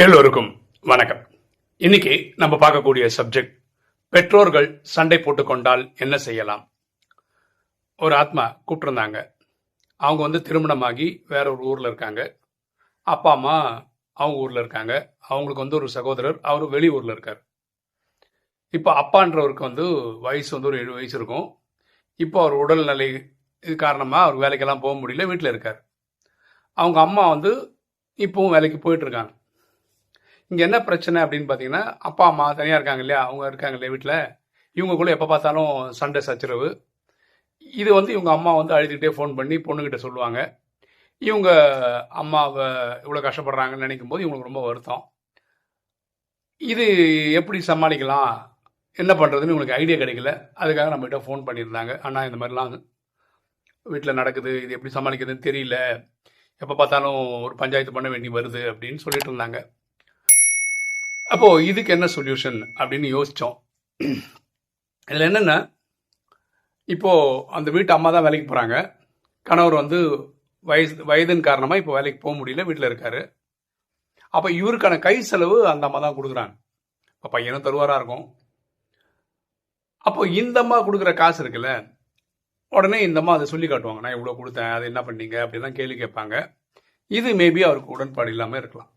எல்லோருக்கும் வணக்கம். இன்னைக்கு நம்ம பார்க்கக்கூடிய சப்ஜெக்ட் பெற்றோர்கள் சண்டை போட்டுக்கொண்டால் என்ன செய்யலாம்? ஒரு ஆத்மா கூப்பிட்டுருந்தாங்க. அவங்க வந்து திருமணமாகி வேற ஒரு ஊர்ல இருக்காங்க. அப்பா அம்மா அவங்க ஊர்ல இருக்காங்க. அவங்களுக்கு வந்து ஒரு சகோதரர் அவர் வெளியூர்ல இருக்கார். இப்போ அப்பான்றவருக்கு வந்து வயசு வந்து ஒரு ஏழு வயசு இருக்கும். இப்போ அவர் உடல்நிலை இது காரணமாக அவர் வேலைக்கெல்லாம் போக முடியல வீட்டில் இருக்கார். அவங்க அம்மா வந்து இப்போவும் வேலைக்கு போயிட்டு இருக்காங்க. இங்கே என்ன பிரச்சனை அப்படின்னு பார்த்தீங்கன்னா அப்பா அம்மா தனியாக இருக்காங்க இல்லையா? அவங்க இருக்காங்க இல்லையா வீட்டில் இவங்க கூட எப்போ பார்த்தாலும் சண்டை சச்சரவு. இது வந்து இவங்க அம்மா வந்து அழுதுகிட்டே ஃபோன் பண்ணி பொண்ணுக்கிட்ட சொல்லுவாங்க. இவங்க அம்மாவை இவ்வளோ கஷ்டப்படுறாங்கன்னு நினைக்கும் போது இவங்களுக்கு ரொம்ப வருத்தம். இது எப்படி சமாளிக்கலாம்? என்ன பண்ணுறதுன்னு இவங்களுக்கு ஐடியா கிடைக்கல. அதுக்காக நம்மகிட்ட ஃபோன் பண்ணியிருந்தாங்க. அண்ணா இந்த மாதிரிலாம் வீட்டில் நடக்குது. இது எப்படி சமாளிக்கிறதுன்னு தெரியல. எப்போ பார்த்தாலும் ஒரு பஞ்சாயத்து பண்ண வேண்டி வருது அப்படின்னு சொல்லிட்டு இருந்தாங்க. அப்போ இதுக்கு என்ன சொல்யூஷன் அப்படின்னு யோசிச்சோம். இதில் என்னென்ன? இப்போ அந்த வீட்டு அம்மா தான் வேலைக்கு போகிறாங்க கணவர் வந்து வயசு வயதின் காரணமாக இப்போ வேலைக்கு போக முடியல வீட்டில் இருக்காரு. அப்போ இவருக்கான கை செலவு அந்த அம்மா தான் கொடுக்குறாங்க. இப்போ பையனும் தருவாராக இருக்கும். அப்போ இந்த அம்மா கொடுக்குற காசு இருக்குல்ல உடனே இந்த அம்மா அதை சொல்லி காட்டுவாங்க. நான் இவ்வளோ கொடுத்தேன் அதை என்ன பண்ணீங்க? அப்படிலாம் கேள்வி கேட்பாங்க. இது மேபி அவருக்கு உடன்பாடு இல்லாமல் இருக்கலாம்.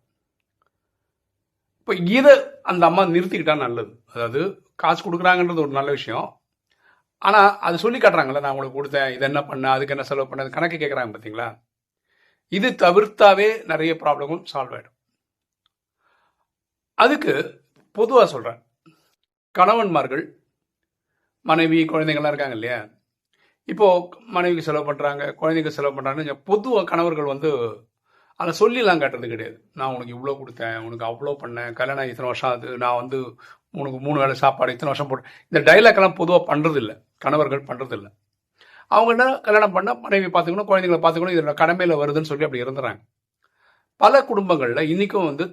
இப்போ இதை அந்த அம்மா நிறுத்திக்கிட்டா நல்லது. அதாவது காசு கொடுக்குறாங்கன்றது ஒரு நல்ல விஷயம். ஆனால் அது சொல்லி காட்டுறாங்கல்ல நான் உங்களுக்கு கொடுத்தேன் இது என்ன பண்ண அதுக்கு என்ன செலவு பண்ண? அது கணக்கு கேட்குறாங்க பார்த்தீங்களா இது தவிர்த்தாவே நிறைய ப்ராப்ளமும் சால்வ் ஆகிடும் அதுக்கு பொதுவாக சொல்கிறேன் கணவன்மார்கள் மனைவி குழந்தைங்கள்லாம் இருக்காங்க இல்லையா? இப்போது மனைவிக்கு செலவு பண்ணுறாங்க குழந்தைங்க செலவு பண்ணுறாங்கன்னு பொதுவாக கணவர்கள் வந்து அதை சொல்லிலாம் கட்டுறது கிடையாது. நான் உனக்கு இவ்வளோ கொடுத்தேன் உனக்கு அவ்வளோ பண்ணேன் கல்யாணம் இத்தனை வருஷம் ஆகுது நான் வந்து உனக்கு மூணு வேளை சாப்பாடு இத்தனை வருஷம் போட்டு. இந்த டைலாக்லாம் பொதுவாக பண்ணுறதில்ல கணவர்கள் பண்ணுறதில்ல அவங்க என்ன கல்யாணம் பண்ண மனைவி பார்த்துக்கணும் குழந்தைங்களை பார்த்துக்கணும் இதோட கடமையில் வருதுன்னு சொல்லி அப்படி இருந்துறாங்க பல குடும்பங்களில் இன்றைக்கும் வந்து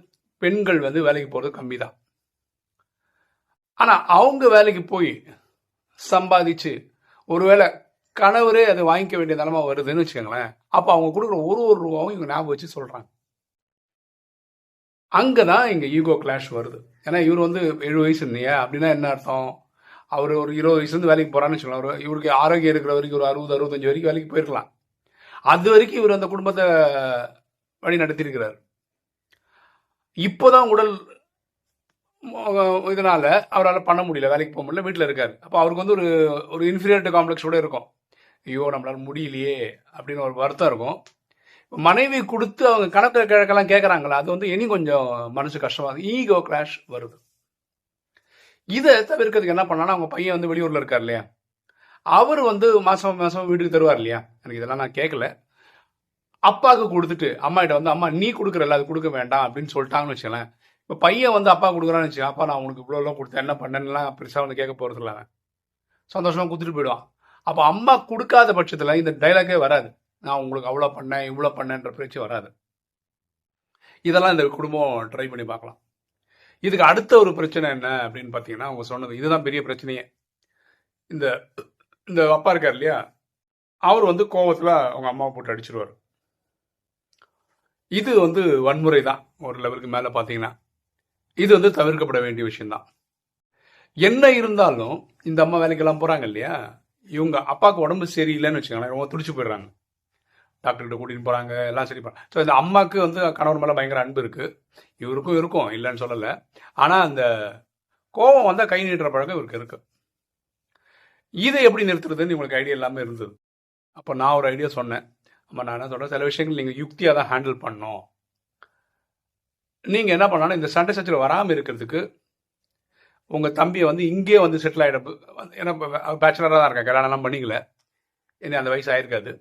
பெண்கள் வந்து வேலைக்கு போகிறது கம்மி தான் ஆனால் அவங்க வேலைக்கு போய் சம்பாதிச்சு ஒருவேளை கணவரே அதை வாங்கிக்க வேண்டிய நிலமா வருதுன்னு வச்சுக்கோங்களேன். அப்போ அவங்க கொடுக்குற ஒரு ஒரு ரூபாவும் இவங்க ஞாபகம் வச்சு சொல்கிறாங்க அங்கே தான் இங்கே ஈகோ கிளாஷ் வருது. ஏன்னா இவர் வந்து ஏழு வயசு இல்லையா அப்படின்னா என்ன அர்த்தம்? அவர் ஒரு இருபது வயசுலேருந்து வேலைக்கு போகிறான்னு வச்சுக்கலாம் அவர் இவருக்கு ஆரோக்கியம் இருக்கிற வரைக்கும் ஒரு அறுபது அறுபத்தஞ்சு வரைக்கும் வேலைக்கு போயிருக்கலாம். அது வரைக்கும் இவர் அந்த குடும்பத்தை வழி நடத்தியிருக்கிறார். இப்போதான் உடல் இதனால் அவரால் பண்ண முடியல வேலைக்கு போக முடியல வீட்டில் இருக்கார். அப்போ அவருக்கு வந்து ஒரு ஒரு இன்ஃபீரியாரிட்டி காம்ப்ளெக்ஸ் கூட இருக்கும். ஐயோ நம்மளால் முடியலையே அப்படின்னு ஒரு வருத்தம் இருக்கும். மனைவி கொடுத்து அவங்க கணக்கு கிழக்கெல்லாம் கேட்குறாங்களா அது வந்து இனி கொஞ்சம் மனசு கஷ்டமாக ஈகோ கிளாஷ் வருது. இதை தவிர்க்கிறதுக்கு என்ன பண்ணாலும் அவங்க பையன் வந்து வெளியூரில் இருக்கார் இல்லையா? அவர் வந்து மாதம் மாதம் வீட்டுக்கு தருவார் இல்லையா? எனக்கு இதெல்லாம் நான் கேட்கல அப்பாவுக்கு கொடுத்துட்டு அம்மாகிட்ட வந்து அம்மா நீ கொடுக்குறல அது கொடுக்க வேண்டாம் அப்படின்னு சொல்லிட்டாங்கன்னு வச்சுக்கலேன் இப்போ பையன் வந்து அப்பா கொடுக்குறான்னு வச்சு அப்பா நான் உனக்கு இவ்வளோலாம் கொடுத்தேன். என்ன பண்ணேன்லாம் பெருசாக வந்து கேட்க போகிறது இல்லை சந்தோஷமாக கொடுத்துட்டு போயிடுவான். அப்போ அம்மா கொடுக்காத பட்சத்தில் இந்த டைலாகே வராது. நான் உங்களுக்கு அவ்வளோ பண்ணேன் இவ்வளோ பண்ணேன்ற பேச்சு வராது. இதெல்லாம் இந்த குடும்பம் ட்ரை பண்ணி பார்க்கலாம். இதுக்கு அடுத்த ஒரு பிரச்சனை என்ன அப்படின்னு பார்த்தீங்கன்னா அவங்க சொன்னது இதுதான் பெரிய பிரச்சனையே. இந்த இந்த அப்பா இருக்கார் இல்லையா? அவர் வந்து கோவத்தில் அவங்க அம்மாவை போட்டு அடிச்சிருவார். இது வந்து வன்முறை தான் ஒரு லெவலுக்கு மேலே பார்த்தீங்கன்னா. இது வந்து தவிர்க்கப்பட வேண்டிய விஷயம்தான். என்ன இருந்தாலும் இந்த அம்மா வேலைக்கெல்லாம் போகிறாங்க இல்லையா? இவங்க அப்பாவுக்கு உடம்பு சரியில்லைன்னு வச்சுக்கோங்களேன். ரொம்ப துடிச்சு போயிடுறாங்க. டாக்டர்கிட்ட கூட்டிகிட்டு போகிறாங்க எல்லாம் சரி பண்ண ஸோ இந்த அம்மாவுக்கு வந்து கணவர் மேலே பயங்கர அன்பு இருக்குது இவருக்கும் இருக்கும் இல்லைன்னு சொல்லலை. ஆனால் அந்த கோபம் வந்தால் கை நீட்டுற பழக்கம் இவருக்கு இருக்குது இதை எப்படி நிறுத்துறதுன்னு இவங்களுக்கு ஐடியா இல்லாமல் இருந்தது. அப்போ நான் ஒரு ஐடியா சொன்னேன். அம்மா நான் என்ன சொல்கிறேன் சில விஷயங்கள் நீங்கள் யுக்தியாக தான் ஹேண்டில் பண்ணணும். நீங்கள் என்ன பண்ணாலும் இந்த சண்டை சச்சரவு வராமல் இருக்கிறதுக்கு உங்கள் தம்பியை வந்து இங்கேயே வந்து செட்டில் ஆகிட ஏன்னா பேச்சுலராக தான் இருக்கேன். கல்யாணம்லாம் பண்ணிக்கல. என்ன அந்த வயசு ஆயிருக்காது.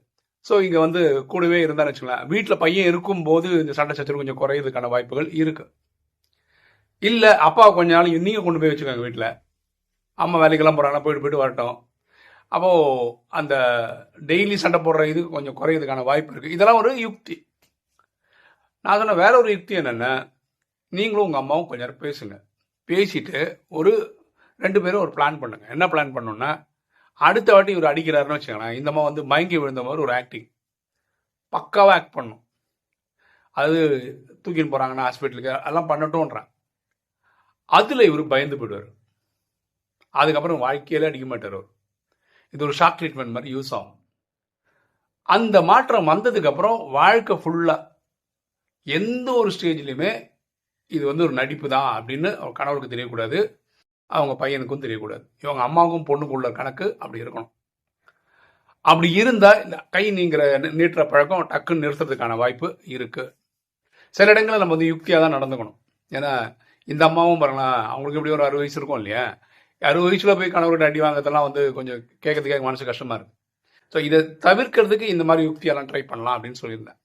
ஸோ இங்கே வந்து கூடவே இருந்தான்னு வச்சுக்கலாம் வீட்டில் பையன் இருக்கும்போது இந்த சண்டை சச்சரவு கொஞ்சம் குறையிறதுக்கான வாய்ப்புகள் இருக்குது இல்லை அப்பா கொஞ்ச நாள் நீங்கள் கொண்டு போய் வச்சுக்கோங்க வீட்டில் அம்மா வேலைக்கெல்லாம் போகிறாங்க போயிட்டு போயிட்டு வரட்டும். அப்போது அந்த டெய்லி சண்டை போடுற இது கொஞ்சம் குறையிறதுக்கான வாய்ப்பு இருக்குது இதெல்லாம் ஒரு யுக்தி. நான் சொன்ன வேற ஒரு யுக்தி என்னென்ன நீங்களும் உங்கள் அம்மாவும் கொஞ்ச நேரம் பேசுங்க. பேசிட்டு ஒரு ரெண்டு பேரும் ஒரு பிளான் பண்ணுங்க. என்ன பிளான் பண்ணோன்னா அடுத்த வாட்டி இவர் அடிக்கிறாருன்னு வச்சுக்கோங்களேன் இந்த மாதிரி வந்து மயங்கி விழுந்த மாதிரி ஒரு ஆக்டிங் பக்காவாக ஆக்ட் பண்ணும். அது தூக்கின்னு போகிறாங்கன்னா ஹாஸ்பிட்டலுக்கு எல்லாம் பண்ணட்டும்ன்றான். அதில் இவர் பயந்து போயிடுவார். அதுக்கப்புறம் வாழ்க்கையில அடிக்க மாட்டார் அவர். இது ஒரு ஷாக் ட்ரீட்மெண்ட் மாதிரி யூஸ் ஆகும். அந்த மாற்றம் வந்ததுக்கப்புறம் வாழ்க்கை ஃபுல்லாக எந்த ஒரு ஸ்டேஜ்லையுமே இது வந்து ஒரு நடிப்பு தான் அப்படின்னு கணவருக்கு தெரியக்கூடாது அவங்க பையனுக்கும் தெரியக்கூடாது. இவங்க அம்மாவுக்கும் பொண்ணுக்குள்ள கணக்கு அப்படி இருக்கணும். அப்படி இருந்தால் இந்த கை நீங்கிற நீட்டுற பழக்கம் டக்குன்னு நிறுத்துறதுக்கான வாய்ப்பு இருக்குது சில இடங்களில் நம்ம வந்து யுக்தியாக தான் நடந்துக்கணும். ஏன்னா இந்த அம்மாவும் பாருங்களேன் அவங்களுக்கு எப்படி ஒரு அறுபது வயசு இருக்கும் இல்லையா? அறுபது வயசில் போய் கணவர்கிட்ட அடி வாங்கிறதெல்லாம் வந்து கொஞ்சம் கேட்கறதுக்கே மனசு கஷ்டமாக இருக்குது ஸோ இதை தவிர்க்கிறதுக்கு இந்த மாதிரி யுக்தியெல்லாம் ட்ரை பண்ணலாம் அப்படின்னு சொல்லியிருந்தேன்.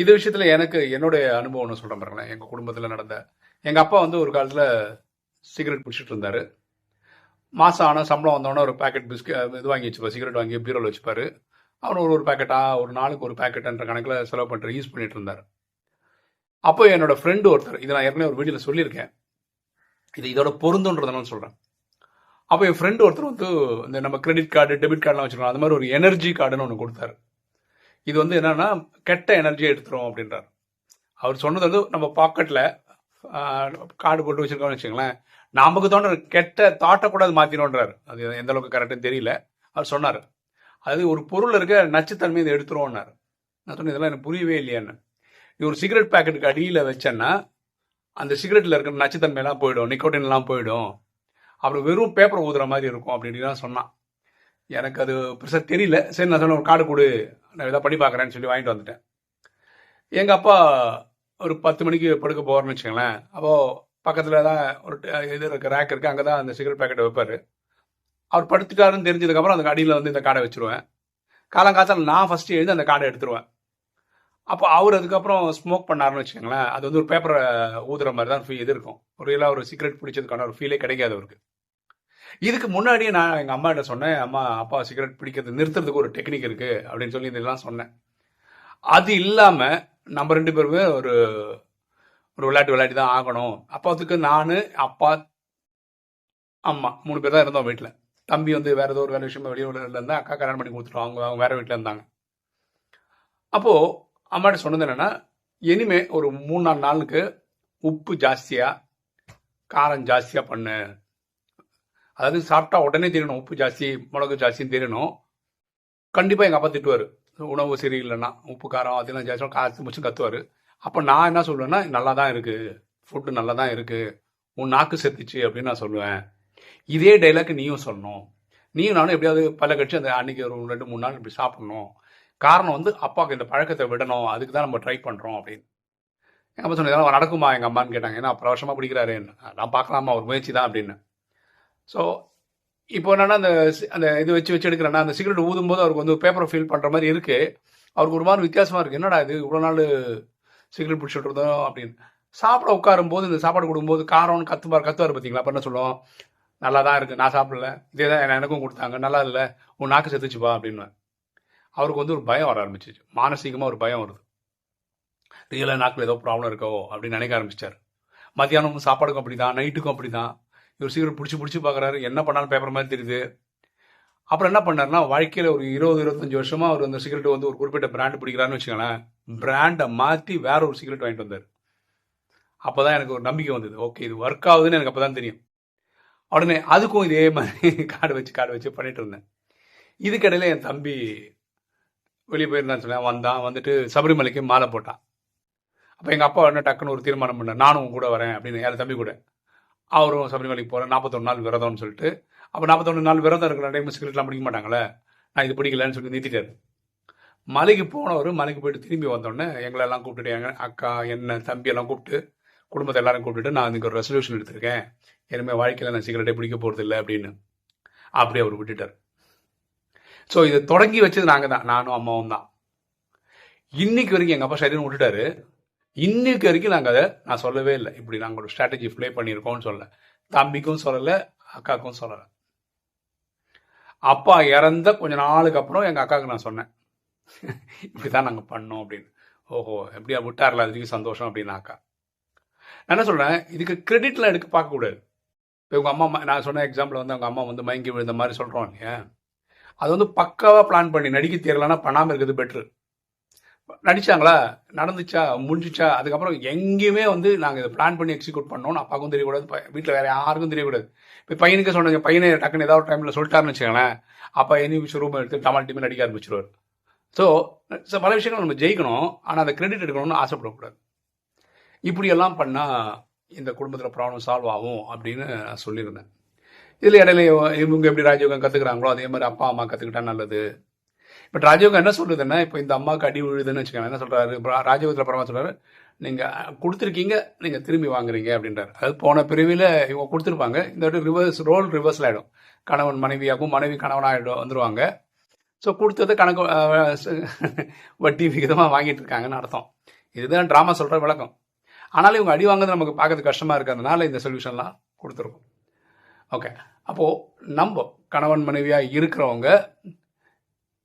இது விஷயத்துல எனக்கு என்னுடைய அனுபவம் ஒன்று சொல்றேன் பாருங்களேன். எங்க குடும்பத்துல நடந்த எங்க அப்பா வந்து ஒரு காலத்துல சிகரெட் பிடிச்சிட்டு இருந்தாரு. மாசம் ஆனால் சம்பளம் வந்தோடனே ஒரு பேக்கெட் பிஸ்கட் இது வாங்கி வச்சுப்பார். சிகரெட் வாங்கி பீரோவில் வச்சுப்பார். அவர் ஒரு ஒரு பேக்கெட்டாக ஒரு நாளுக்கு ஒரு பேக்கெட்டுன்ற கணக்கில் செலவு பண்ணுற யூஸ் பண்ணிட்டு இருந்தார். அப்போ என்னோட ஃப்ரெண்டு ஒருத்தர் இதை நான் ஏற்கனவே ஒரு வீடியோவில் சொல்லியிருக்கேன். இது இதோட பொருந்துன்றதுனால சொல்கிறேன் அப்போ என் ஃப்ரெண்டு ஒருத்தர் வந்து இந்த நம்ம கிரெடிட் கார்டு டெபிட் கார்டுலாம் வச்சுருக்கோம். அந்த மாதிரி ஒரு எனர்ஜி கார்டுன்னு ஒன்று கொடுத்தாரு. இது வந்து என்னன்னா கெட்ட எனர்ஜியை எடுத்துரும் அப்படின்றார். அவர் சொன்னது வந்து நம்ம பாக்கெட்டில் கார்டு போட்டு வச்சிருக்கோம்னு வச்சுங்களேன் நமக்கு தோன்ற கெட்ட தாட்டை கூட அது மாற்றினோன்றார் அது எந்த அளவுக்கு கரெக்டுன்னு தெரியல. அவர் சொன்னார். அது ஒரு பொருள் இருக்க நச்சுத்தன்மை இதை எடுத்துருவோம்னார் நான் சொன்னேன் இதெல்லாம் எனக்கு புரியவே இல்லையான்னு. நீ ஒரு சிகரெட் பேக்கெட்டுக்கு அடியில் வச்சேன்னா அந்த சிகரெட்டில் இருக்கிற நச்சுத்தன்மையெல்லாம் போயிடும். நிக்கோட்டின்லாம் போயிடும். அப்புறம் வெறும் பேப்பர் ஊதுற மாதிரி இருக்கும் அப்படின்னு தான் சொன்னான். எனக்கு அது பெருசாக தெரியல. சரி நான் சொன்னேன் ஒரு கார்டு கொடு. நான் இதை பண்ணி பார்க்குறேன்னு சொல்லி வாங்கிட்டு வந்துட்டேன். எங்கள் அப்பா ஒரு பத்து மணிக்கு படுக்க போகிறேன்னு வச்சுங்களேன் அப்போது பக்கத்தில் தான் ஒரு இது இருக்குது ரேக் இருக்குது அங்கே தான் அந்த சிகரெட் பேக்கெட்டை வைப்பார். அவர் படுத்துட்டாருன்னு தெரிஞ்சதுக்கப்புறம் அந்த அடியில் வந்து இந்த கார்டை வச்சுருவேன். காலங்காத்தால நான் ஃபஸ்ட்டு எழுந்து அந்த கார்டை எடுத்துருவேன். அப்போ அவர் அதுக்கப்புறம் ஸ்மோக் பண்ணாருன்னு வச்சுக்கோங்களேன். அது வந்து ஒரு பேப்பரை ஊதுற மாதிரி தான் ஃபீ இது இருக்கும். ஒரு ரியலாக ஒரு சிகரெட் பிடிச்சதுக்கான ஒரு ஃபீலே கிடைக்காது அவருக்கு. இதுக்கு முன்னாடியே நான் எங்கள் அம்மா கிட்ட சொன்னேன் அம்மா அப்பா சிகரெட் பிடிக்கிறது நிறுத்துறதுக்கு ஒரு டெக்னிக் இருக்கு அப்படின்னு சொல்லி இதெல்லாம் சொன்னேன். அது இல்லாமல் நம்ம ரெண்டு பேருமே ஒரு ஒரு விளையாட்டு விளையாட்டு தான் ஆகணும். அப்பாத்துக்கு நான் அப்பா அம்மா மூணு பேர் தான் இருந்தோம் வீட்டில் தம்பி வந்து வேற ஏதோ ஒரு வேலை விஷயமா வெளியூர்ல இருந்தா அக்கா கல்யாணம் பண்ணி கொடுத்துட்டோம் அவங்க அவங்க வேற வீட்டில் இருந்தாங்க. அப்போ அம்மாட்ட சொன்னது என்னன்னா இனிமே ஒரு மூணு நாலு நாளுக்கு உப்பு ஜாஸ்தியா காரம் ஜாஸ்தியா பண்ணு. அதாவது சாப்பிட்டா உடனே தெரியணும். உப்பு ஜாஸ்தி மிளகு ஜாஸ்தின்னு தெரியணும். கண்டிப்பாக எங்கள் அப்பா திட்டுவார். உணவு சரியில்லைன்னா உப்பு காரம் அதெல்லாம் ஜாஸ்தி காசு முடிச்சு கத்துவார். அப்போ நான் என்ன சொல்லுவேன்னா நல்லா தான் இருக்குது ஃபுட்டு நல்லா தான் இருக்குது உன் நாக்கு செத்துச்சு அப்படின்னு நான் சொல்லுவேன். இதே டைலாக் நீயும் சொல்லணும். நீயும் நானும் எப்படியாவது பல கட்சி அந்த அன்னைக்கு ஒரு ரெண்டு மூணு நாள் இப்படி சாப்பிடணும். காரணம் வந்து அப்பாவுக்கு இந்த பழக்கத்தை விடணும். அதுக்கு தான் நம்ம ட்ரை பண்ணுறோம் அப்படின்னு. எங்கள் அப்பா சொன்னது இதெல்லாம் நடக்குமா எங்கள் அம்மான்னு கேட்டாங்க. ஏன்னா அப்புறம் வருஷமாக பிடிக்கிறாரு நான் பார்க்கலாமா? ஒரு முயற்சி தான் அப்படின்னு. ஸோ இப்போ என்னன்னா அந்த அந்த இது வச்சு வச்சு எடுக்கிறேன்னா அந்த சிகரெட் ஊதும் போது அவருக்கு வந்து பேப்பரை ஃபீல் பண்ணுற மாதிரி இருக்கு. அவருக்கு ஒரு மாதிரி வித்தியாசமா இருக்கு. என்னடா இது? இவ்வளோ நாள் சிகரெட் பிடிச்சிட்டு இருந்தோம் அப்படின்னு. சாப்பிட உட்காரும் போது இந்த சாப்பாடு கொடுக்கும்போது காரம்னு கத்துவார் கத்துவார் பார்த்தீங்களா அப்போ என்ன சொல்லுவோம்? நல்லா தான் இருக்குது நான் சாப்பிடல. இதே தான் எனக்கும் கொடுத்தாங்க. நல்லா இல்லை உன் நாக்கு செத்துச்சுப்பா அப்படின்னு. அவருக்கு வந்து ஒரு பயம் வர ஆரம்பிச்சிச்சு. மானசீகமாக ஒரு பயம் வருது. ரியலாக நாக்கில் ஏதோ ப்ராப்ளம் இருக்கோ? அப்படின்னு நினைக்க ஆரம்பிச்சிட்டார். மத்தியானமும் சாப்பாடுக்கும் அப்படி தான் நைட்டுக்கும் அப்படி தான் இவர் சீக்கிரம் பிடிச்சி பிடிச்சி பார்க்குறாரு என்ன பண்ணாலும் பேப்பர் மாதிரி தெரியுது. அப்புறம் என்ன பண்ணாருன்னா வாழ்க்கையில் ஒரு இருபது இருபத்தஞ்சி வருஷமா அவர் அந்த சிகரெட் வந்து ஒரு குறிப்பிட்ட பிராண்ட் பிடிக்கிறாருன்னு வச்சுக்கோங்களேன். பிராண்டை மாற்றி வேற ஒரு சிகரெட் வாங்கிட்டு வந்தார். அப்போ தான் எனக்கு ஒரு நம்பிக்கை வந்தது. ஓகே இது ஒர்க் ஆகுதுன்னு எனக்கு அப்பதான் தெரியும். உடனே அதுக்கும் இதே மாதிரி காடு வச்சு காடு வச்சு பண்ணிட்டு இருந்தேன். இதுக்கடையில் என் தம்பி வெளியே போயிருந்தான்னு சொன்னேன் வந்தான். வந்துட்டு சபரிமலைக்கு மாலை போட்டான். அப்போ எங்கள் அப்பா என்ன டக்குன்னு ஒரு தீர்மானம் பண்ணேன் நானும் கூட வரேன் அப்படின்னு. என் தம்பி கூட. அவரும் சபரிமலைக்கு போகிறேன் நாற்பத்தொன்று நாள் விரதம்னு சொல்லிட்டு அப்போ நாற்பத்தொன்று நாள் விரதம் இருக்கிற டைம் சிகரெட்லாம் பிடிக்க மாட்டாங்களே? நான் இது பிடிக்கலன்னு சொல்லி நிறுத்திட்டாரு. மலைக்கு போனவர் மலைக்கு போயிட்டு திரும்பி வந்தோடனே எங்களை எல்லாம் கூப்பிட்டுட்டு அக்கா என்ன தம்பி எல்லாம் கூப்பிட்டு குடும்பத்தை எல்லாரும் கூப்பிட்டுட்டு நான் இதுக்கு ஒரு ரெசல்யூஷன் எடுத்திருக்கேன். இனிமேல் வாழ்க்கையில் நான் சிகரெட்டே பிடிக்க போகிறது இல்லை அப்படின்னு. அப்படியே அவர் விட்டுட்டார். ஸோ இதை தொடங்கி வச்சது நாங்கள் தான் நானும் அம்மாவும் தான். இன்னைக்கு வரைக்கும் எங்கள் அப்பா சரீரம் விட்டுட்டாரு. இன்னைக்கு வரைக்கும் நாங்கள் அதை நான் சொல்லவே இல்லை. இப்படி நாங்கள் ஒரு ஸ்ட்ராட்டஜி ப்ளே பண்ணியிருக்கோம்னு சொல்ல தம்பிக்கும் சொல்லலை அக்காவுக்கும் சொல்லலை. அப்பா இறந்த கொஞ்ச நாளுக்கு அப்புறம் எங்கள் அக்காவுக்கு நான் சொன்னேன். இப்படி தான் நாங்கள் பண்ணோம் அப்படின்னு. ஓஹோ எப்படியா விட்டார்ல அதுக்கு சந்தோஷம் அப்படின்னு அக்கா. நான் என்ன சொல்கிறேன் இதுக்கு கிரெடிட்லாம் எடுக்க பார்க்கக்கூடாது இப்போ உங்கள் அம்மா நான் சொன்ன எக்ஸாம்பிள் வந்து அவங்க அம்மா வந்து மயங்கி விழுந்த மாதிரி சொல்கிறோம் இல்லையா? அது வந்து பக்காவாக பிளான் பண்ணி நடிக்க தெரியலன்னா பண்ணாமல் இருக்கிறது பெட்ரு நடித்தாங்களா நடந்துச்சா? முடிஞ்சிச்சா? அதுக்கப்புறம் எங்கேயுமே வந்து நாங்கள் இதை பிளான் பண்ணி எக்ஸிக்யூட் பண்ணோம் அப்பாவுக்கும் தெரியக்கூடாது வீட்டில் வேறு யாருக்கும் தெரியக்கூடாது. இப்போ பையனுக்கு சொன்னாங்க பையனை டக்குன்னு ஏதாவது டைமில் சொல்லிட்டாருன்னு வச்சுக்கோங்களேன் அப்பா எனி விஷயம் ரூம் எடுத்து தமிழ் டீமில் நடிக்க ஆரம்பிச்சிருவார். ஸோ பல விஷயங்கள் நம்ம ஜெயிக்கணும் ஆனால் அந்த கிரெடிட் எடுக்கணும்னு ஆசைப்படக்கூடாது. இப்படியெல்லாம் பண்ணால் இந்த குடும்பத்தில் ப்ராப்ளம் சால்வ் ஆகும் அப்படின்னு நான் சொல்லியிருந்தேன். இதில் இடையில இவங்க எப்படி ராஜயோகம் கற்றுக்குறாங்களோ அதே மாதிரி அப்பா அம்மா கற்றுக்கிட்டா நல்லது. பட் ராஜயோகம் என்ன சொல்லுதுன்னா இப்போ இந்த அம்மாவுக்கு அடி விழுதுன்னு வச்சுக்கோங்க என்ன சொல்கிறாரு ராஜயோகத்தில் பரமா சொல்கிறாரு நீங்கள் கொடுத்துருக்கீங்க நீங்கள் திரும்பி வாங்குறீங்க அப்படின்றார். அது போன பிரிவில் இவங்க கொடுத்துருப்பாங்க. இந்த வாட்டி ரிவர்ஸ் ரோல் ரிவர்ஸில் ஆகிடும் கணவன் மனைவியாகவும் மனைவி கணவனாகிடும் வந்துடுவாங்க ஸோ கொடுத்தது கணக்கு வட்டி விகிதமாக வாங்கிட்டு இருக்காங்கன்னு அர்த்தம். இதுதான் ட்ராமா சொல்கிற விளக்கம். ஆனாலும் இவங்க அடி வாங்குறது நமக்கு பார்க்கறது கஷ்டமாக இருக்கிறதுனால இந்த சொல்யூஷன்லாம் கொடுத்துருக்கோம். ஓகே. அப்போது நம்ம கணவன் மனைவியாக இருக்கிறவங்க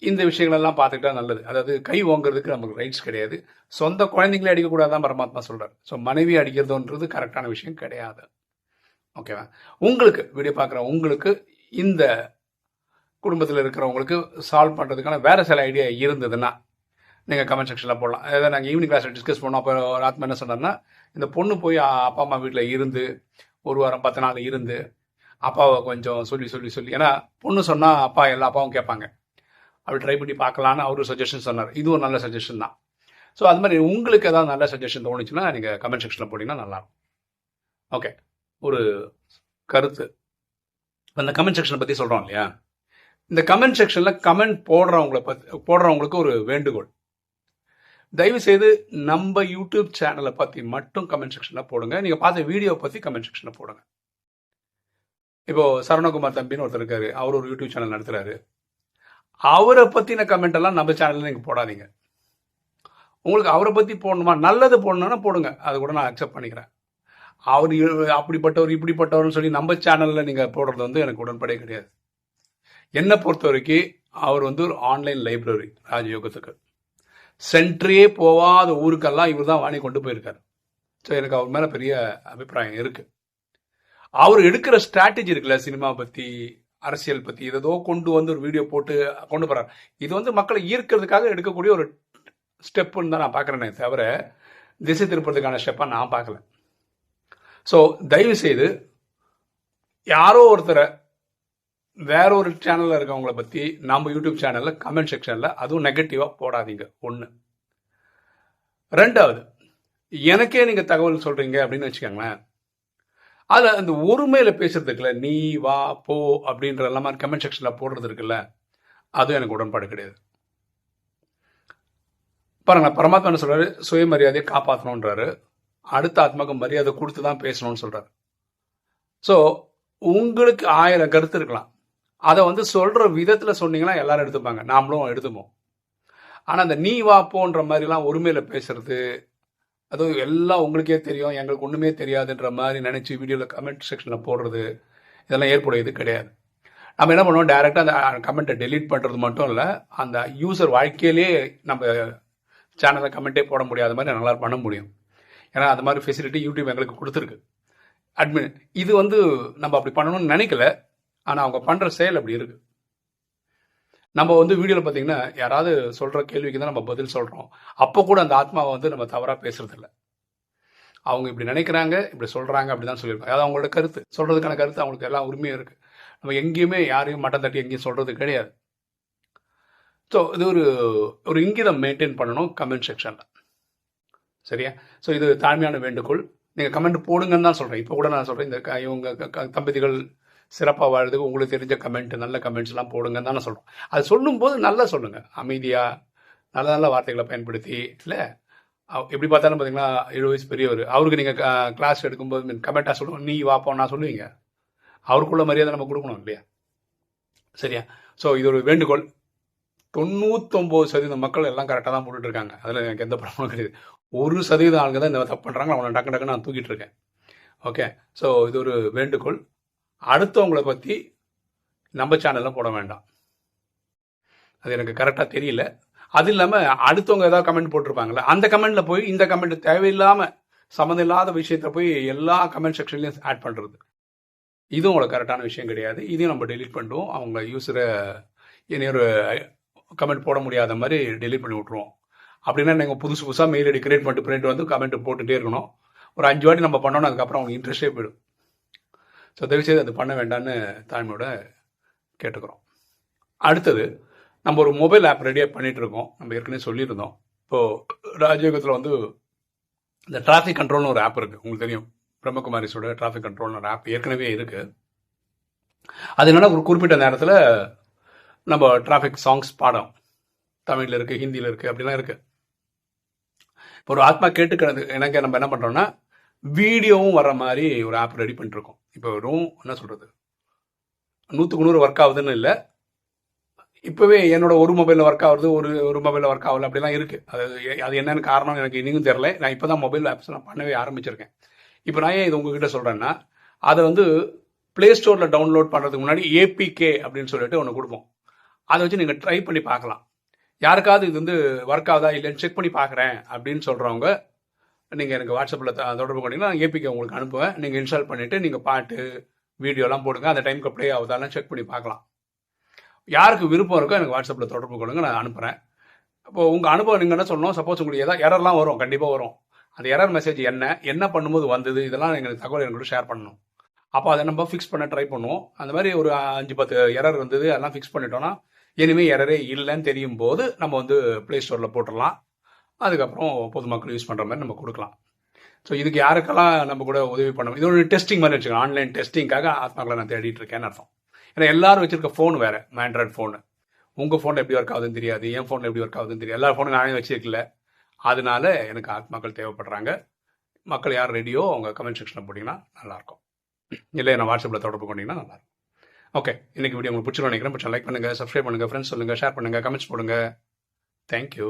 இந்த விஷயங்களெல்லாம் பார்த்துக்கிட்டா நல்லது. அதாவது கை ஓங்குறதுக்கு நமக்கு ரைட்ஸ் கிடையாது. சொந்த குழந்தைங்களே அடிக்கக்கூடாதான் பரமாத்மா சொல்கிறார் ஸோ மனைவி அடிக்கிறதுன்றது கரெக்டான விஷயம் கிடையாது. ஓகேவா உங்களுக்கு வீடியோ பார்க்குற உங்களுக்கு இந்த குடும்பத்தில் இருக்கிறவங்களுக்கு சால்வ் பண்ணுறதுக்கான வேறு சில ஐடியா இருந்ததுன்னா நீங்கள் கமெண்ட் செக்ஷனில் போடலாம். அதாவது நாங்கள் ஈவினிங் கிளாஸில் டிஸ்கஸ் பண்ணோம். அப்போ ஒரு ஆத்மா என்ன சொன்னார்னா இந்த பொண்ணு போய் அப்பா அம்மா வீட்டில் இருந்து ஒரு வாரம் பத்து நாள் இருந்து அப்பாவை கொஞ்சம் சொல்லி சொல்லி சொல்லி. ஏன்னா பொண்ணு சொன்னால் அப்பா எல்லா அப்பாவும் கேட்பாங்க. அப்படி ட்ரை பண்ணி பார்க்கலான்னு அவரு சஜஷன் சொன்னார். இது ஒரு நல்ல சஜஷன் தான். ஸோ அது மாதிரி உங்களுக்கு ஏதாவது நல்ல சஜஷன் தோணுச்சுன்னா நீங்கள் கமெண்ட் செக்ஷனில் போட்டிங்கன்னா நல்லாயிருக்கும். ஓகே ஒரு கருத்து. அந்த கமெண்ட் செக்ஷனை பற்றி சொல்கிறோம் இல்லையா? இந்த கமெண்ட் செக்ஷனில் கமெண்ட் போடுறவங்கள பற்றி போடுறவங்களுக்கு ஒரு வேண்டுகோள். தயவு செய்து நம்ம யூடியூப் சேனலை பற்றி மட்டும் கமெண்ட் செக்ஷனில் போடுங்க. நீங்கள் பார்த்த வீடியோவை பற்றி கமெண்ட் செக்ஷனில் போடுங்க. இப்போது சரவணகுமார் தம்பின்னு ஒருத்தர் இருக்காரு. அவர் ஒரு யூடியூப் சேனல் நடத்துகிறாரு அவரை பற்றின கமெண்ட் எல்லாம் நம்ம சேனலில் நீங்கள் போடாதீங்க. உங்களுக்கு அவரை பற்றி போடணுமா? நல்லது போடணும்னா போடுங்க. அது கூட நான் அக்செப்ட் பண்ணிக்கிறேன். அவர் இ- அப்படிப்பட்டவர் இப்படிப்பட்டவர்னு சொல்லி நம்ம சேனலில் நீங்கள் போடுறது வந்து எனக்கு உடன்படே கிடையாது. என்னை பொறுத்த வரைக்கும் அவர் வந்து ஒரு ஆன்லைன் லைப்ரரி ராஜயோகத்துக்கு. சென்ட்ரே போகாத ஊருக்கெல்லாம் இவர் தான் வாங்கி கொண்டு போயிருக்காரு. ஸோ எனக்கு அவர் மேலே பெரிய அபிப்பிராயம் இருக்குது அவர் எடுக்கிற ஸ்ட்ராட்டஜி இருக்குல்ல சினிமா பற்றி அரசியல் பத்தி ஏதோ கொண்டு வந்து ஒரு வீடியோ போட்டு கொண்டு போகிறார் இது வந்து மக்களை ஈர்க்கிறதுக்காக எடுக்கக்கூடிய ஒரு ஸ்டெப்புன்னு தான் நான் பார்க்குறேனே தவிர திசை திருப்பறதுக்கான ஸ்டெப்பாக நான் பார்க்கல. ஸோ தயவு செய்து யாரோ ஒருத்தரை வேற ஒரு சேனல்ல இருக்கவங்கள பத்தி நம்ம யூடியூப் சேனல்ல கமெண்ட் செக்ஷன்ல அதுவும் நெகட்டிவா போடாதீங்க. ஒன்று ரெண்டாவது எனக்கே நீங்க தகவல் சொல்றீங்க அப்படின்னு வச்சுக்கோங்களேன். அதில் அந்த ஒருமையில் பேசுறது இருக்குல்ல நீ வா போ அப்படின்ற எல்லாம் மாதிரி கமெண்ட் செக்ஷனில் போடுறது இருக்குல்ல அதுவும் எனக்கு உடன்பாடு கிடையாது. பாருங்க பரமாத்மா என்ன சொல்றாரு? சுயமரியாதையை காப்பாற்றணுன்றாரு அடுத்த ஆத்மாக்கு மரியாதை கொடுத்து தான் பேசணும்னு சொல்றாரு. ஸோ உங்களுக்கு ஆயிரம் கருத்து இருக்கலாம். அதை வந்து சொல்ற விதத்துல சொன்னீங்கன்னா எல்லாரும் எடுத்துப்பாங்க. நாமளும் எடுத்துப்போம். ஆனால் அந்த நீ வா போன்ற மாதிரிலாம் ஒருமையில பேசுறது அதுவும் எல்லாம் உங்களுக்கே தெரியும் எங்களுக்கு ஒன்றுமே தெரியாதுன்ற மாதிரி நினச்சி வீடியோவில் கமெண்ட் செக்ஷனில் போடுறது இதெல்லாம் ஏற்புடையது கிடையாது. நம்ம என்ன பண்ணுவோம் டேரெக்டாக அந்த கமெண்ட்டை டெலீட் பண்ணுறது மட்டும் இல்லை அந்த யூசர் வாழ்க்கையிலேயே நம்ம சேனலில் கமெண்ட்டே போட முடியாத மாதிரி நல்லா பண்ண முடியும். ஏன்னா அது மாதிரி ஃபெசிலிட்டி யூடியூப் எங்களுக்கு கொடுத்துருக்கு. அட்மின் இது வந்து நம்ம அப்படி பண்ணணும்னு நினைக்கல ஆனால் அவங்க பண்ணுற செயல் அப்படி இருக்குது நம்ம வந்து வீடியோவில் பார்த்தீங்கன்னா யாராவது சொல்கிற கேள்விக்கு தான் நம்ம பதில் சொல்கிறோம் அப்போ கூட அந்த ஆத்மாவை வந்து நம்ம தவறாக பேசுறதில்ல. அவங்க இப்படி நினைக்கிறாங்க இப்படி சொல்கிறாங்க அப்படி தான் சொல்லியிருக்காங்க. அதாவது அவங்களோட கருத்து. சொல்கிறதுக்கான கருத்து அவங்களுக்கு எல்லாம் உரிமையும் இருக்குது நம்ம எங்கேயுமே யாரையும் மட்டம் தட்டி எங்கேயும் சொல்கிறது கிடையாது. ஸோ இது ஒரு ஒரு இங்கிதம் மெயின்டைன் பண்ணணும் கமெண்ட் செக்ஷனில் சரியா? ஸோ இது தாழ்மையான வேண்டுகோள். நீங்கள் கமெண்ட் போடுங்கன்னு தான் சொல்கிறேன் இப்போ கூட நான் சொல்கிறேன் இந்த க- இவங்க க- க- தம்பதிகள் சிறப்பாக வாழ்றதுக்கு உங்களுக்கு தெரிஞ்ச கமெண்ட் நல்ல கமெண்ட்ஸ்லாம் போடுங்கன்னு தான் நான் சொல்கிறோம் அது சொல்லும்போது நல்லா சொல்லுங்கள் அமைதியாக நல்ல நல்ல வார்த்தைகளை பயன்படுத்தி இல்லை? எப்படி பார்த்தாலும் பார்த்தீங்கன்னா எழுபது வயசு பெரியவர். அவருக்கு நீங்கள் கிளாஸ் எடுக்கும்போது கமெண்ட்டாக சொல்லுவோம் நீ வாப்போ நான் சொல்லுவீங்க. அவருக்குள்ள மரியாதை நம்ம கொடுக்கணும் இல்லையா? சரியா? ஸோ இது ஒரு வேண்டுகோள். தொண்ணூத்தொம்பது சதவீதம் மக்கள் எல்லாம் கரெக்டாக தான் போட்டுட்டு இருக்காங்க. அதில் எனக்கு எந்த ப்ராப்ளமும் கிடையாது. ஒரு சதவீதம் ஆளுங்க தான் இந்த தப்பு பண்ணுறாங்க அவனை டக்கு டக்கு நான் தூக்கிட்டு இருக்கேன். ஓகே ஸோ இது ஒரு வேண்டுகோள். அடுத்தவங்கள பற்றி நம்ம சேனலில் போட வேண்டாம். அது எனக்கு கரெக்டாக தெரியல. அது இல்லாமல் அடுத்தவங்க ஏதாவது கமெண்ட் போட்டிருப்பாங்களே அந்த கமெண்ட்டில் போய் இந்த கமெண்ட் தேவையில்லாமல் சம்மந்தம் இல்லாத விஷயத்தை போய் எல்லா கமெண்ட் செக்ஷன்லையும் ஆட் பண்ணுறது இதுவும் உங்களுக்கு கரெக்டான விஷயம் கிடையாது. இதையும் நம்ம டெலீட் பண்ணிடுவோம் அவங்க யூஸரை இனி ஒரு கமெண்ட் போட முடியாத மாதிரி டெலீட் பண்ணி விட்ருவோம் அப்படின்னா நீங்கள் புதுசு புதுசாக மெயில் ஐடி கிரியேட் பண்ணிட்டு பிரிண்ட் வந்து கமெண்ட் போட்டுகிட்டே இருக்கணும். ஒரு அஞ்சு வாட்டி நம்ம பண்ணோன்னு அதுக்கப்புறம் அவங்க இன்ட்ரெஸ்டே போயிடும். ஸோ தயவுசெய்து அது பண்ண வேண்டாம்னு தாழ்மையோட கேட்டுக்கிறோம். அடுத்தது நம்ம ஒரு மொபைல் ஆப் ரெடியாக பண்ணிகிட்டு இருக்கோம் நம்ம ஏற்கனவே சொல்லியிருந்தோம். இப்போது ராஜயோகத்தில் வந்து இந்த டிராஃபிக் கண்ட்ரோல்னு ஒரு ஆப் இருக்குது உங்களுக்கு தெரியும். பிரம்மகுமாரிஸோட டிராஃபிக் கண்ட்ரோல்னு ஒரு ஆப் ஏற்கனவே இருக்குது அது என்னென்னா ஒரு குறிப்பிட்ட நேரத்தில் நம்ம டிராஃபிக் சாங்ஸ் பாடம் தமிழில் இருக்குது ஹிந்தியில் இருக்குது அப்படிலாம் இருக்குது இப்போ ஒரு ஆத்மா கேட்டுக்கிறது எனக்கு நம்ம என்ன பண்ணுறோம்னா வீடியோவும் வர மாதிரி ஒரு ஆப் ரெடி பண்ணிட்டுருக்கோம். இப்போ வெறும் என்ன சொல்கிறது நூற்றுக்கு நூறு ஒர்க் ஆகுதுன்னு இல்லை. இப்போவே என்னோட ஒரு மொபைலில் ஒர்க் ஆகுது ஒரு ஒரு மொபைலில் ஒர்க் ஆகல அப்படிலாம் இருக்குது அது அது என்னென்னு காரணம் எனக்கு இன்னும் தெரில நான் இப்போ தான் மொபைல் ஆப்ஸ் நான் பண்ணவே ஆரம்பிச்சிருக்கேன். இப்போ நான் ஏன் இது உங்ககிட்ட சொல்கிறேன்னா அதை வந்து ப்ளே ஸ்டோரில் டவுன்லோட் பண்ணுறதுக்கு முன்னாடி ஏபிகே அப்படின்னு சொல்லிட்டு ஒன்று கொடுப்போம். அதை வச்சு நீங்கள் ட்ரை பண்ணி பார்க்கலாம். யாருக்காவது இது வந்து ஒர்க் ஆகுதா இல்லைன்னு செக் பண்ணி பார்க்குறேன் அப்படின்னு சொல்கிறவங்க நீங்கள் எனக்கு வாட்ஸ்அப்பில் தொடர்பு கொண்டீங்கன்னா நான் ஏபிகே உங்களுக்கு அனுப்புவேன். நீங்கள் இன்ஸ்டால் பண்ணிவிட்டு நீங்கள் பாட்டு வீடியோலாம் போடுங்க. அந்த டைமுக்கு அப்படியே அவதாலாம் செக் பண்ணி பார்க்கலாம். யாருக்கு விருப்பம் இருக்கோ எனக்கு வாட்ஸ்அப்பில் தொடர்பு கொடுங்க நான் அனுப்புகிறேன் இப்போ உங்கள் அனுபவம் நீங்கள் என்ன சொல்லணும்? சப்போஸ் உங்களுக்கு ஏதாவது எரர்லாம் வரும். கண்டிப்பாக வரும். அந்த எரர் மெசேஜ் என்ன? என்ன பண்ணும்போது வந்தது? இதெல்லாம் எங்களுக்கு தகவல் எங்களுக்கு ஷேர் பண்ணணும். அப்போ அதை நம்ம ஃபிக்ஸ் பண்ண ட்ரை பண்ணுவோம். அந்த மாதிரி ஒரு அஞ்சு பத்து எரர் வந்தது அதெல்லாம் ஃபிக்ஸ் பண்ணிட்டோம்னா இனிமேல் எரரே இல்லைன்னு தெரியும் போது நம்ம வந்து ப்ளே ஸ்டோரில் போட்டுடலாம். அதுக்கப்புறம் பொதுமக்கள் யூஸ் பண்ணுற மாதிரி நம்ம கொடுக்கலாம். ஸோ இதுக்கு யாருக்கெல்லாம் நம்ம கூட உதவி பண்ணணும் இது ஒரு டெஸ்டிங் மாதிரி வச்சுக்கோங்க. ஆன்லைன் டெஸ்டிங்காக ஆத்மாக்களை நான் தேடிட்டு இருக்கேன்னு அர்த்தம். ஏன்னா எல்லாரும் வச்சிருக்க ஃபோன் வேறு. ஆண்ட்ராய்ட் ஃபோனு உங்கள் ஃபோன் எப்படி ஒர்க் ஆகுதுன்னு தெரியாது. என் ஃபோன் எப்படி ஒர்க் ஆகுதுன்னு தெரியாது. எல்லா ஃபோனும் நானே வச்சிருக்கல. அதனால எனக்கு ஆத்மாக்கள் தேவைப்படுறாங்க. மக்கள் யார் ரெடியோ அவங்க கமெண்ட் செக்ஷனில் போட்டிங்கன்னா நல்லாயிருக்கும். இல்லை நான் வாட்ஸ்அப்பில் தொடர்பு கொண்டீங்கன்னா நல்லாயிருக்கும். ஓகே இன்னைக்கு வீடியோ உங்களுக்கு பிடிச்சிருக்கும் நினைக்கிறேன். பிடிச்சா லைக் பண்ணுங்கள் சப்ஸ்கிரைப் பண்ணுங்கள் ஃப்ரெண்ட்ஸ் சொல்லுங்கள் ஷேர் பண்ணுங்கள் கமெண்ட்ஸ் போடுங்க. தேங்க்யூ